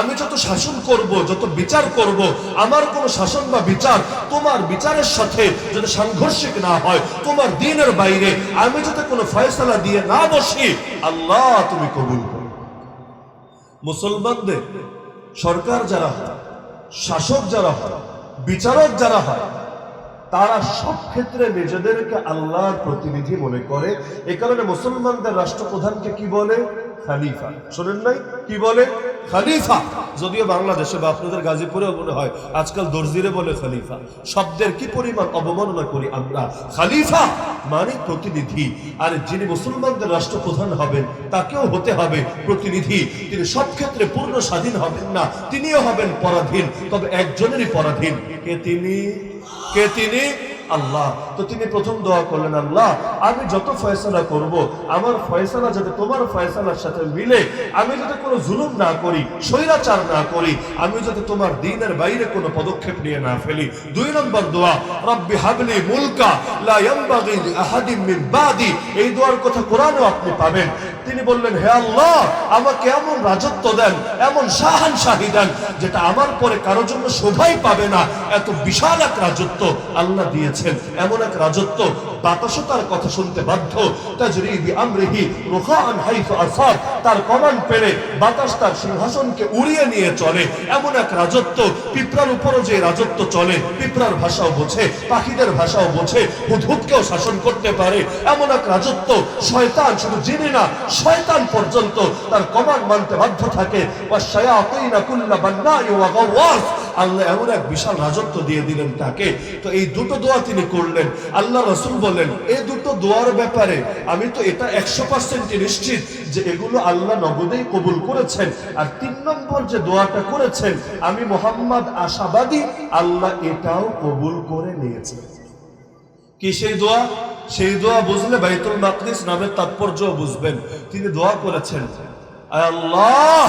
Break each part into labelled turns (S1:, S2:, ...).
S1: আমি যত শাসন করব, যত বিচার করব, আমার কোন শাসন বা বিচার তোমার বিচারের সাথে যদি সাংঘর্ষিক না হয়, তোমার দিনের বাইরে আমি যাতে কোনো ফয়সালা দিয়ে না বসি, আল্লাহ তুমি কবুল মুসলমানদের সরকার যারা হয়, শাসক যারা হয়, বিচারক যারা হয়, তারা সব ক্ষেত্রে নিজেদেরকে আল্লাহর প্রতিনিধি মনে করে। এ কারণে মুসলমানদের রাষ্ট্রপ্রধানকে কি বলে? খালিফা। শোনেন নাই? কি বলে? খালিফা। যদিও বাংলাদেশে বা আপনাদের গাজীপুরেও মনে হয় আজকাল দর্জিরে বলে খলিফা। শব্দের কি পরিমাণ অবমাননা করি আমরা? খালিফা মানে প্রতিনিধি। আর যিনি মুসলমানদের রাষ্ট্রপ্রধান হবেন, তাকেও হতে হবে প্রতিনিধি। তিনি সব ক্ষেত্রে পূর্ণ স্বাধীন হবেন না, তিনিও হবেন পরাধীন। তবে একজনেরই পরাধীন। কে তিনি? কে তিনি? আল্লাহ, তো তিনি প্রথম দোয়া করলেন, আল্লাহ, আমি যত ফয়সালা করব, আমার ফয়সালা যাতে তোমার ফয়সালার সাথে মিলে, আমি যাতে কোনো জুলুম না করি, স্বৈরাচার না করি, আমি যাতে তোমার দিনের বাইরে কোনো পদক্ষেপ নিয়ে না ফেলি। দুই নম্বর দোয়া, রব্বি হাবলি মুলকা লা ইয়ানবাগি লিআহাদিন মিন বাদি। এই দোয়ার কথা কোরআনেও আপনি পাবেন। তিনি বললেন, হে আল্লাহ, আমাকে এমন রাজত্ব দেন, এমন সাহান শাহানশাহী দেন, যেটা আমার পরে কারও জন্য শোভাই পাবে না। এত বিশাল এক রাজত্ব আল্লাহ দিয়েছেন, এমন এক রাজত্ব বাতাসও তার কথা শুনতে বাধ্য। তাজরিবি আমরিহি রুখান হাইফু আসাদ তার কমান্ড পেলে বাতাস তার সিংহাসনকে উড়িয়ে নিয়ে চলে। এমন এক রাজত্ব, পিঁপড়ার উপরও যে রাজত্ব চলে, পিঁপড়ার ভাষাও বোঝে, পাখিদের ভাষাও বোঝে, হুদহুদকেও শাসন করতে পারে। এমন এক রাজত্ব, শয়তান শুধু জিনে না, শয়তান পর্যন্ত তার কমান মানতে বাধ্য থাকে। ওয়াশায়াতিনা কুল্লা বান্নাই ওয়া গাওয়াস। আল্লাহ এমন এক বিশাল রাজত্ব দিয়ে দিলেন তাকে। তো এই দুটো দোয়া তিনি করলেন। আল্লাহ রসুল বলেন এই দুটো দোয়ার ব্যাপারে আমি তো এটা একশো পার্সেন্ট নিশ্চিত যে এগুলো আল্লাহ নগদেই কবুল করেছেন। আর তিন নম্বর যে দোয়াটা করেছেন, আমি মোহাম্মদ আশাবাদী আল্লাহ এটাও কবুল করে নিয়েছেন। কি সেই দোয়া? সেই দোয়া বুঝলে বাইতুল মাকদিস নামের তাৎপর্য বুঝবেন। তিনি দোয়া করেছেন আল্লাহ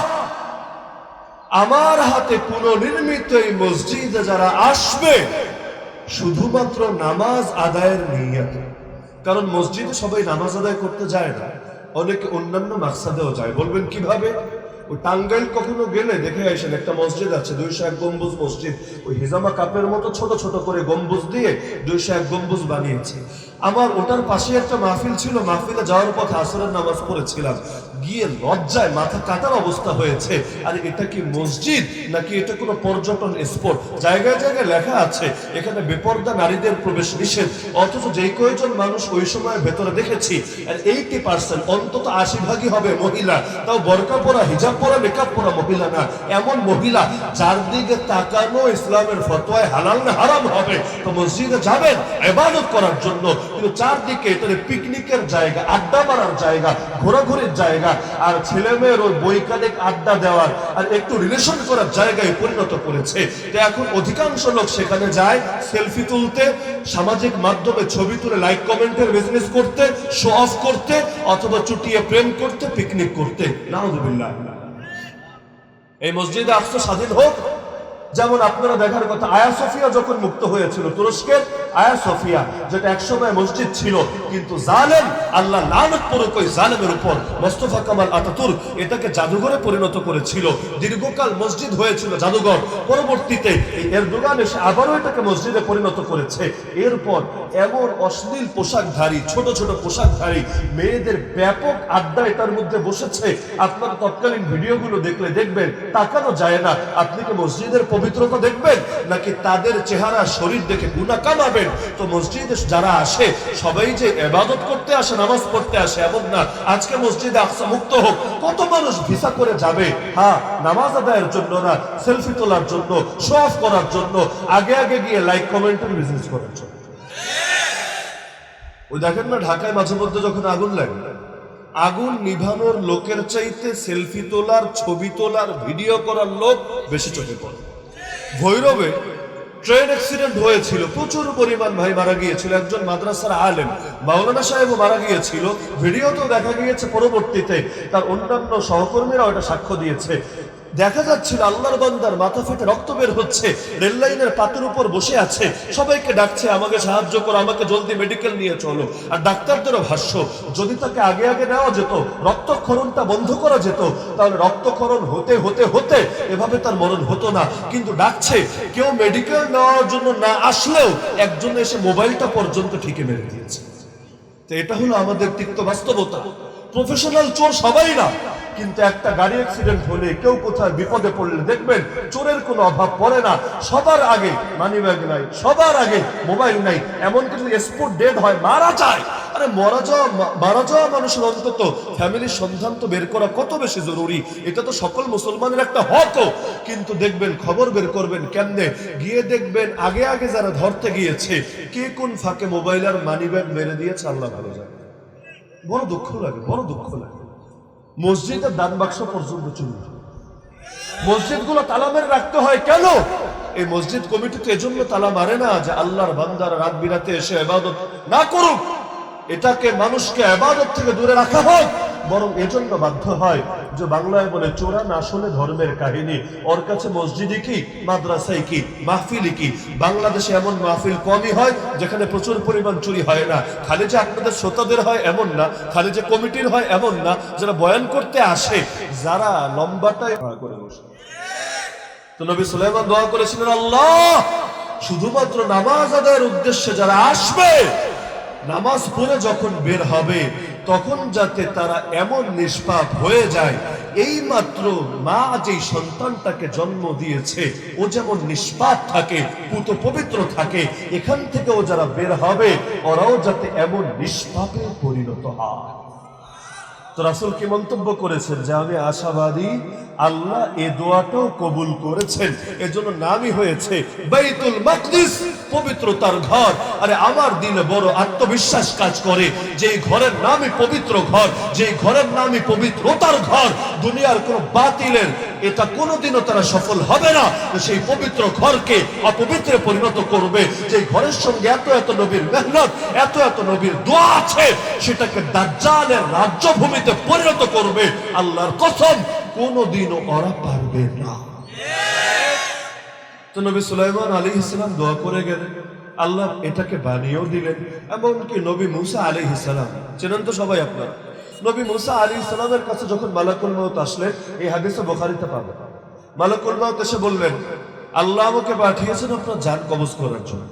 S1: আমার হাতে পুনর্নির্মিত এই মসজিদে যারা আসবে, শুধুমাত্র নামাজ আদায়ের নিয়তে। কারণ মসজিদে সবাই নামাজ আদায় করতে যায় না। অনেকে অন্যান্য মাকসাদেও যায়। বলবেন কীভাবে? ওই টাঙ্গাইল কখনো গেলে দেখে আসেন, একটা মসজিদ আছে, দুইশো এক গম্বুজ মসজিদ। ওই হিজামা কাপের মতো ছোট ছোট করে গম্বুজ দিয়ে দুইশো এক গম্বুজ বানিয়েছে। আমার ওটার পাশে একটা মাহফিল ছিল, মাহফিলে যাওয়ার পথে আসরের নামাজ পড়েছিলাম। গিয়ে লজ্জায় মাথা কাটার অবস্থা হয়েছে। আর, এটা কি মসজিদ? নাকি এটা কোনো পর্যটন স্পট? জায়গায় জায়গায় লেখা আছে, এখানে বেপর্দা নারীদের প্রবেশ নিষেধ। অথচ যেই কয়েকজন মানুষ ওই সময় ভেতরে দেখেছি, আর এইটি পার্সেন্ট অন্তত আশি ভাগই হবে মহিলা। তাও বরকা পরা, হিজাব পরা, মেকআপ পরা মহিলা না, এমন মহিলা যার দিকে তাকানো ইসলামের ফতোয়ায় হালাল না হারাম হবে। তো মসজিদে যাবেন, এবাদত করার জন্য চারদিকে এটা পিকনিকের জায়গা, আড্ডা মারার জায়গা, ঘোরাঘুরির জায়গা, আর ছেলে মেয়ের ওই বৈজ্ঞানিক আড্ডা দেওয়ার আর একটু রিলেশন করার জায়গায় পরিণত করেছে। এখন অধিকাংশ লোক সেখানে যায় সেলফি তুলতে, সামাজিক মাধ্যমে ছবি তুলে লাইক কমেন্টের বিজনেস করতে শো অফ করতে, অথবা চুটিয়ে প্রেম করতে পিকনিক করতে। এই মসজিদে আসতে স্বাধীন হোক যেমন আপনারা দেখার কথা, আয়া সফিয়া যখন মুক্ত হয়েছিল, তুরস্কের আয়া সফিয়া, যেটা একসময় মসজিদ ছিল, কিন্তু জালেম, আল্লাহ লানত জালেমের উপর, মোস্তফা কামাল আতাতুর্ক এটাকে জাদুঘরে পরিণত করেছিল। দীর্ঘকাল মসজিদ হয়েছিল জাদুঘর। পরবর্তীতে এই এরদোগান এসে আবারও এটাকে মসজিদে পরিণত করেছে। এরপর এমন অশ্লীল পোশাকধারী, ছোট ছোট পোশাকধারী মেয়েদের ব্যাপক আড্ডা এটার মধ্যে বসেছে। আপনার তৎকালীন ভিডিওগুলো দেখলে দেখবেন, তাকানো যায় না। আপনি কি মসজিদের পবিত্রতা দেখবেন, নাকি তাদের চেহারা, শরীর দেখে গুণা কামাবেন? তো মসজিদে যারা আসে, সবাই যে এবাদত করতে আসে, নামাজ পড়তে আসে, এমন না। আজকে মসজিদে আকসা মুক্ত হোক। কত মানুষ ভিসা করে যাবে? হ্যাঁ নামাজ আদায়ের জন্য না, সেলফি তোলার জন্য শো অফ করার জন্য, আগে আগে গিয়ে লাইক কমেন্টের বিজনেস করার জন্য। ওই দেখেন না, ঢাকায় মাঝে মধ্যে যখন আগুন লাগে, আগুন নিভানোর লোকের চাইতে সেলফি তোলার, ছবি তোলার ভিডিও করার লোক বেশি চোখে পড়ে। ভৈরবে ট্রেন অ্যাক্সিডেন্ট হয়েছিল। প্রচুর পরিমাণ ভাই মারা গিয়েছিল। একজন মাদ্রাসার আলেম, মাওলানা সাহেবও মারা গিয়েছিল। ভিডিও তো দেখা গিয়েছে পরবর্তীতে তার অন্যান্য সহকর্মীরাও এটা সাক্ষ্য দিয়েছে। দেখা যাচ্ছিল আল্লাহর বান্দার মাথা ফেটে রক্ত বের হচ্ছে, রেল লাইনের পাতের উপর বসে আছে। সবাইকে ডাকছে, আমাকে সাহায্য করো, আমাকে জলদি মেডিকেল নিয়ে চলো। আর ডাক্তারদেরও ভাষ্য, যদি তাকে আগে আগে নেওয়া যেত, রক্তক্ষরণটা বন্ধ করা যেত, তাহলে রক্তক্ষরণ হতে হতে হতে এভাবে তার মরণ হতো না। কিন্তু ডাকছে, কেউ মেডিকেল নেওয়ার জন্য না আসলেও একজন এসে মোবাইলটা পর্যন্ত ঠিকে মেরে দিয়েছে। তো এটা হলো আমাদের তিক্ত বাস্তবতা। প্রফেশনাল চোর সবাই না। কিন্তু একটা গাড়ি অ্যাক্সিডেন্ট হলে কেউ কোথায় বিপদে পড়লে দেখবেন চোরের কোনো অভাব পড়ে না। সবার আগে মানি ব্যাগ নাই, সবার আগে মোবাইল নাই। এমন কিছু স্পোর্ট ডেড হয়, মারা যায়। আরে মারা যাওয়া মারা যাওয়া মানুষের অন্তত ফ্যামিলির সন্ধান তো বের করা কত বেশি জরুরি? এটা তো সকল মুসলমানের একটা হক। কিন্তু দেখবেন, খবর বের করবেন কেমনে? গিয়ে দেখবেন, আগে আগে যারা ধরতে গিয়েছে, কে কোন ফাঁকে মোবাইল আর মানি ব্যাগ মেরে দিয়েছে, আল্লাহ ভালো জানে। বড় দুঃখ লাগে, বড় দুঃখ লাগে। মসজিদের দান বাক্স পর্যন্ত চুরি মসজিদগুলো তালা মেরে রাখতে হয় কেন? এই মসজিদ কমিটি তো এজন্য তালা মারে না যে আল্লাহর বান্দার রাত বিরাতে এসে এবাদত না করুক। এটাকে মানুষকে এবাদত থেকে দূরে রাখা হোক। বরং এজন্য বাধ্য হয় যে বাংলায় বলে চোরা না শুনে ধর্মের কাহিনী। ওর কাছে মসজিদই কি, মাদ্রাসাই কি, মাহফিলই কি? বাংলাদেশে এমন মাহফিল কমই হয় যেখানে প্রচুর পরিমাণ চুরি হয় না। খালি যে আপনাদের শ্রোতাদের হয় এমন না, খালি যে কমিটির হয় এমন না, যারা বয়ান করতে আসে, যারা লম্বাটায় করে বসে। তো নবী সুলাইমান দোয়া করেছিলেন, আল্লাহ, শুধুমাত্র নামাজ আদায়ের উদ্দেশ্যে যারা আসবে নামাজ পড়ে যখন বের হবে, তখন যাতে তারা এমন নিষ্পাপ হয়ে যায়। এই মাত্র মা যেই সন্তানটাকে জন্ম দিয়েছে, ও যেমন নিষ্পাপ থাকে, পুত পবিত্র থাকে, এখান থেকেও যারা বের হবে, ওরাও যাতে এমন নিষ্পাপে পরিণত হয়। তো রাসুল কি মন্তব্য করেছেন যে আমি আশাবাদী, আল্লাহ এ দোয়াটাও কবুল করেছেন। এজন্য নামই হয়েছে বাইতুল মাকদিস, পবিত্রতার ঘর। আরে আমার দিনে বড় আত্মবিশ্বাস কাজ করে যে ঘরের নামই পবিত্র ঘর, যে ঘরের নামই পবিত্রতার ঘর। দুনিয়ার কোন বাতিলের এটা কোনোদিনও তারা সফল হবে না। সেই পবিত্র ঘরকে অপবিত্রে পরিণত করবে। যে ঘরের সঙ্গে এত এত নবীর মেহনত, এত এত নবীর দোয়া আছে, সেটাকে দাজ্জালের রাজ্যভূমিতে পরিণত করবে। আল্লাহর কসম, কোনোদিনও ওরা পারবে না। তো নবী সুলাইমান আলী ইসলাম দোয়া করে গেলেন। আল্লাহ এটাকে বানিয়েও দিলেন। এমনকি নবী মুসা আলী ইসলাম চেনেন তো সবাই আপনারা? নবী মুসা আলী ইসলামের কাছে যখন মালাকুল মত আসলেন, এই হাদিসে বোখারিতে পাবে মালাকুল মত এসে বললেন, আল্লাহ আমাকে পাঠিয়েছেন আপনার যান কবজ করার জন্য।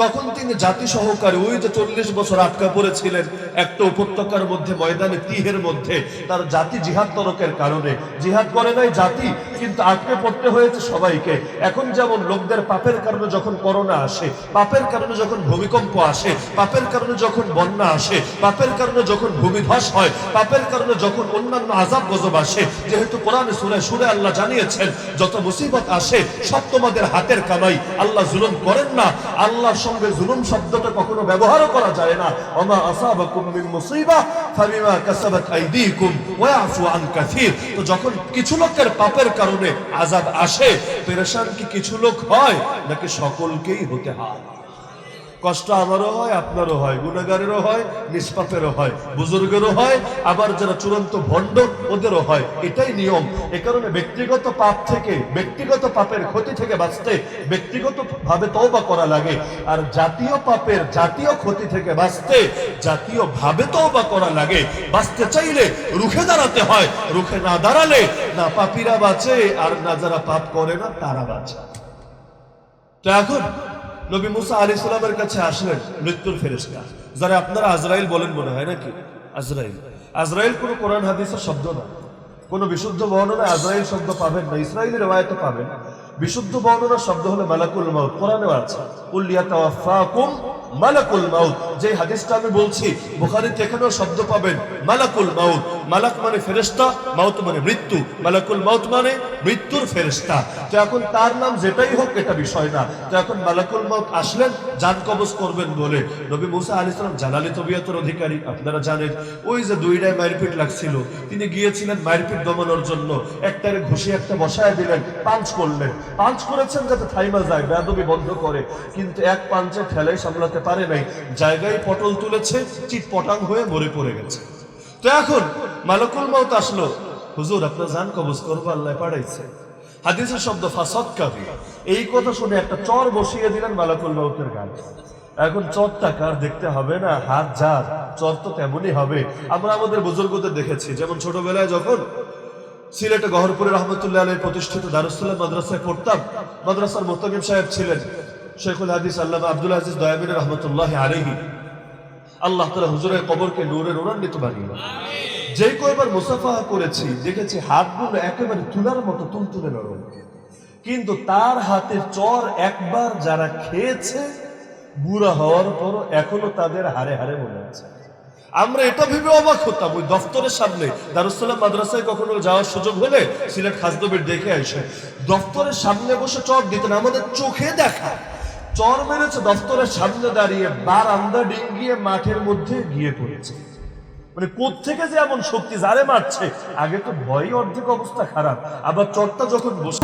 S1: তখন তিনি জাতি সহকারে ওই যে চল্লিশ বছর আটকা পড়েছিলেন, একটা উপত্যকার মধ্যে, ময়দানে তিহের মধ্যে, তার জাতি জিহাদ তরকের কারণে। জিহাদ করে নাই জাতি কিন্তু আটকে পড়তে হয়েছে সবাইকে। এখন যেমন লোকদের পাপের কারণে যখন করোনা আসে, পাপের কারণে যখন ভূমিকম্প আসে, পাপের কারণে যখন বন্যা আসে, পাপের কারণে যখন ভূমিধস হয়, পাপের কারণে যখন অন্যান্য আজাব গজব আসে, যেহেতু কোরআনে সুরে সুরে আল্লাহ জানিয়েছেন, যত মুসিবত আসে, সব তোমাদের হাতের কামাই। আল্লাহ জুলুম করেন না। আল্লাহর সঙ্গে জুলুম শব্দটা কখনো ব্যবহারও করা যায় না। ওমা আসাবাকুম মিন মুসিবা, ফাবিমা কাসাবাত আইদিকুম, ওয়া ইয়াফু আন কাসীর। তো যখন কিছু লোকের পাপের কারণে আযাব আসে। পেরেশান কি কিছু লোক হয়? নাকি সকলকেই হতে হয়? কষ্ট আমারও হয়, আপনারও হয়, গুণাগারেরও হয়, নিষ্পাপেরও হয়, বুজুর্গেরও হয়, আবার যারা চূড়ান্ত ভণ্ড, ওদেরও হয়। এটাই নিয়ম। এ কারণে ব্যক্তিগত পাপ থেকে, ব্যক্তিগত পাপের ক্ষতি থেকে বাঁচতে ব্যক্তিগত ভাবে তওবা করা লাগে। আর জাতীয় পাপের জাতীয় ক্ষতি থেকে বাঁচতে জাতীয় ভাবে তওবা করা লাগে। বাঁচতে চাইলে রুখে দাঁড়াতে হয়। রুখে না দাঁড়ালে না পাপীরা বাঁচে, আর না যারা পাপ করে না, তারা বাঁচে। তো এখন নবী মুসা আলী সালামের কাছে আসলেন মৃত্যুর ফেরেশতা। যারা আপনারা আজরাইল বলেন মনে হয় নাকি? আজরাইল। আজরাইল কোনো কোরআন হাদিসের শব্দ না। কোনো বিশুদ্ধ বর্ণনা আজরাইল শব্দ পাবেন না ইসরায়েলের রেওয়ায়তে পাবেন বিশুদ্ধ বর্ণনার শব্দ হলো মালাকুল মাউত। কোরআনেও আছে উল্লিয়া তাওয়াফাকুম মালাকুল মাউত। যে হাদিসটা আমি বলছি, বুখারীতে এখানেও শব্দ পাবেন মালাকুল মাউত। মালাক মানে ফেরেশতা, মাউত মানে মৃত্যু। মালাকুল মাউত মানে মৃত্যুর ফেরেশতা। তো এখন তার নাম যেটাই হোক, এটা বিষয় না। তো এখন মালাকুল মাউত আসলেন জান কবজ করবেন বলে। নবী মুসা আলী সালাম জালালি তবিয়তের অধিকারী, আপনারা জানেন, ওই যে দুইটায় মারপিট লাগছিল। তিনি গিয়েছিলেন মারপিট দমানোর জন্য। একটারে ঘুষি, একটা বসায় দিলেন, পাঞ্চ করলেন। পাঞ্চ করেছেন যাতে থাইমা যায় বেদবি বন্ধ করে। কিন্তু এক পাঞ্চে ঠেলাই সামলাতে পারে নাই। জায়গায় পটল তুলেছে চিট পটাং হয়ে মরে পড়ে গেছে। তো এখন মালকুল মাউত আসলো। হুজুর, আপনার জান কবজ করব, আল্লাহ পাঠাইছে। হাদিসের শব্দ ফাসদ কাবি। এই কথা শুনে একটা চর বসিয়ে দিলেন মালাকুল মাউতের গান এখন চরটা কার দেখতে হবে না? হাত যার, চর তো তেমনই হবে। আমরা আমাদের বুজুর্গদের দেখেছি, যেমন ছোটবেলায় যখন সিলেটে গহরপুরে রহমতুল্লাহ আলী প্রতিষ্ঠিত দারুসাল্লাহ মাদ্রাসায় পড়তাম, মাদ্রাসার মোতামিম সাহেব ছিলেন শেখুল হাদিস আল্লাহ আব্দুল আজিজ দয়াবিন রহমতুল্লাহ আলহী আল্লাহ তালা হুজুরের কবরকে নূরে নূরান্বিত বানিয়ে যে কয়বার মুসাফাহা করেছি, দেখেছি হাতগুলো একেবারে তুলার মতো তুলতুলে নরম। কিন্তু তার হাতের চর একবার যারা খেয়েছে, বুড়া হওয়ার পর এখনও তাদের হারে হারে মনে আছে। আমরা এটা ভেবে অবাক হতাম, ওই দফতরের সামনে। দারুসালাম মাদ্রাসায় কখনো যাওয়ার সুযোগ হলে সিলেট খাসদবির দেখে আসে, দফতরের সামনে বসে চর দিতেন আমাদের চোখে দেখা। চর মেরেছে দফতরের সামনে দাঁড়িয়ে, বারান্দা ডিঙ্গিয়ে মাঠের মধ্যে গিয়ে পড়েছে। মানে কোত্থেকে যে এমন শক্তি, যারে মারছে? আগে তো ভয় অর্ধেক অবস্থা খারাপ, আবার চরটা যখন বসে